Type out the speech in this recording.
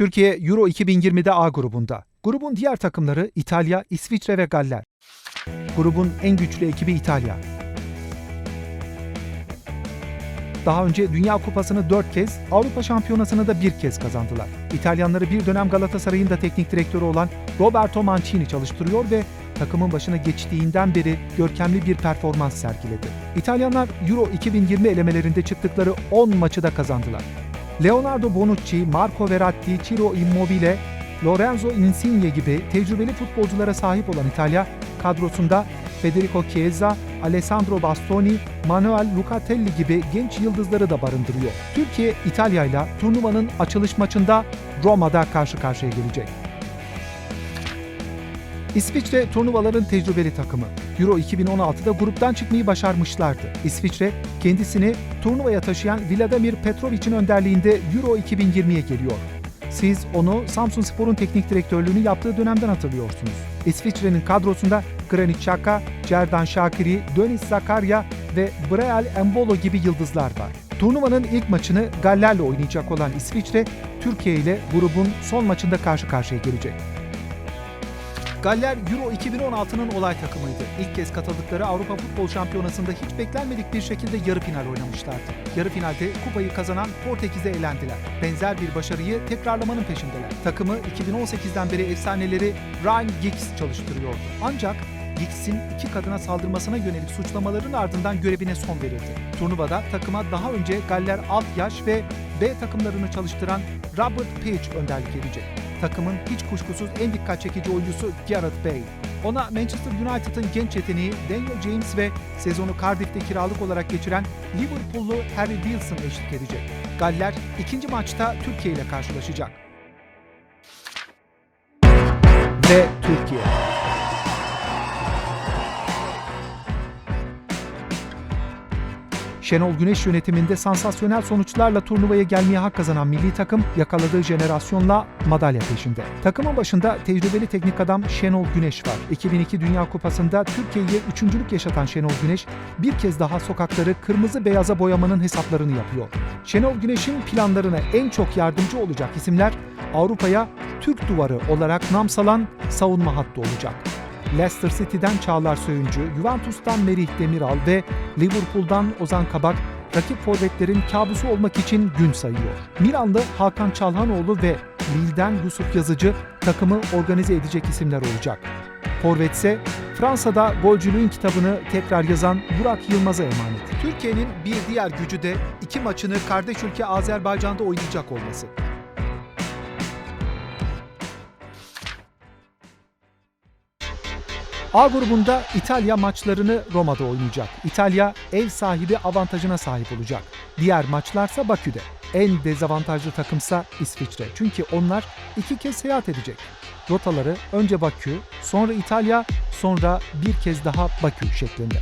Türkiye Euro 2020'de A grubunda. Grubun diğer takımları İtalya, İsviçre ve Galler. Grubun en güçlü ekibi İtalya. Daha önce Dünya Kupası'nı 4 kez, Avrupa Şampiyonası'nı da bir kez kazandılar. İtalyanları bir dönem Galatasaray'ın da teknik direktörü olan Roberto Mancini çalıştırıyor ve takımın başına geçtiğinden beri görkemli bir performans sergiledi. İtalyanlar Euro 2020 elemelerinde çıktıkları 10 maçı da kazandılar. Leonardo Bonucci, Marco Verratti, Ciro Immobile, Lorenzo Insigne gibi tecrübeli futbolculara sahip olan İtalya, kadrosunda Federico Chiesa, Alessandro Bastoni, Manuel Lucatelli gibi genç yıldızları da barındırıyor. Türkiye, İtalya ile turnuvanın açılış maçında Roma'da karşı karşıya gelecek. İsviçre turnuvaların tecrübeli takımı. Euro 2016'da gruptan çıkmayı başarmışlardı. İsviçre kendisini turnuvaya taşıyan Vladimir Petrovic'in önderliğinde Euro 2020'ye geliyor. Siz onu Samsun Spor'un teknik direktörlüğünü yaptığı dönemden hatırlıyorsunuz. İsviçre'nin kadrosunda Granit Xhaka, Cerdan Şakiri, Dönis Zakaria ve Breel Embolo gibi yıldızlar var. Turnuvanın ilk maçını Galler'le oynayacak olan İsviçre, Türkiye ile grubun son maçında karşı karşıya gelecek. Galler Euro 2016'nın olay takımıydı. İlk kez katıldıkları Avrupa Futbol Şampiyonası'nda hiç beklenmedik bir şekilde yarı final oynamışlardı. Yarı finalde kupayı kazanan Portekiz'e elendiler. Benzer bir başarıyı tekrarlamanın peşindeler. Takımı 2018'den beri efsaneleri Ryan Giggs çalıştırıyordu. Ancak Giggs'in iki kadına saldırmasına yönelik suçlamaların ardından görevine son verildi. Turnuvada takıma daha önce Galler alt yaş ve B takımlarını çalıştıran Robert Page önderlik edecek takımın hiç kuşkusuz en dikkat çekici oyuncusu Gareth Bale. Ona Manchester United'ın genç yeteneği Daniel James ve sezonu Cardiff'te kiralık olarak geçiren Liverpool'lu Harry Wilson eşlik edecek. Galler ikinci maçta Türkiye ile karşılaşacak. Ve Türkiye. Şenol Güneş yönetiminde sansasyonel sonuçlarla turnuvaya gelmeye hak kazanan milli takım yakaladığı jenerasyonla madalya peşinde. Takımın başında tecrübeli teknik adam Şenol Güneş var. 2002 Dünya Kupası'nda Türkiye'ye üçüncülük yaşatan Şenol Güneş bir kez daha sokakları kırmızı beyaza boyamanın hesaplarını yapıyor. Şenol Güneş'in planlarına en çok yardımcı olacak isimler Avrupa'ya Türk duvarı olarak nam salan savunma hattı olacak. Leicester City'den Çağlar Söyüncü, Juventus'tan Merih Demiral ve Liverpool'dan Ozan Kabak rakip forvetlerin kabusu olmak için gün sayıyor. Milanlı Hakan Çalhanoğlu ve Lille'den Yusuf Yazıcı takımı organize edecek isimler olacak. Forvet ise Fransa'da golcülüğün kitabını tekrar yazan Burak Yılmaz'a emanet. Türkiye'nin bir diğer gücü de iki maçını kardeş ülke Azerbaycan'da oynayacak olması. A grubunda İtalya maçlarını Roma'da oynayacak. İtalya ev sahibi avantajına sahip olacak. Diğer maçlarsa Bakü'de. En dezavantajlı takımsa İsviçre. Çünkü onlar iki kez seyahat edecek. Rotaları önce Bakü, sonra İtalya, sonra bir kez daha Bakü şeklinde.